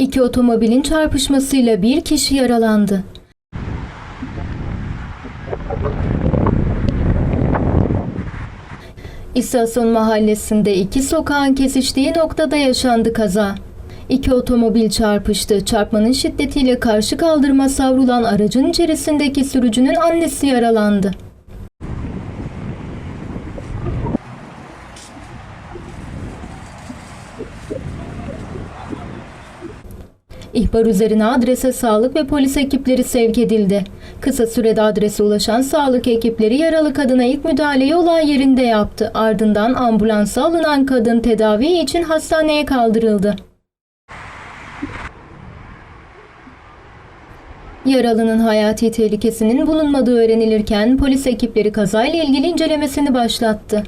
İki otomobilin çarpışmasıyla bir kişi yaralandı. İstasyon mahallesinde iki sokağın kesiştiği noktada yaşandı kaza. İki otomobil çarpıştı. Çarpmanın şiddetiyle karşı kaldırıma savrulan aracın içerisindeki sürücünün annesi yaralandı. İhbar üzerine adrese sağlık ve polis ekipleri sevk edildi. Kısa sürede adrese ulaşan sağlık ekipleri yaralı kadına ilk müdahaleyi olay yerinde yaptı. Ardından ambulansa alınan kadın tedavi için hastaneye kaldırıldı. Yaralının hayati tehlikesinin bulunmadığı öğrenilirken polis ekipleri kazayla ilgili incelemesini başlattı.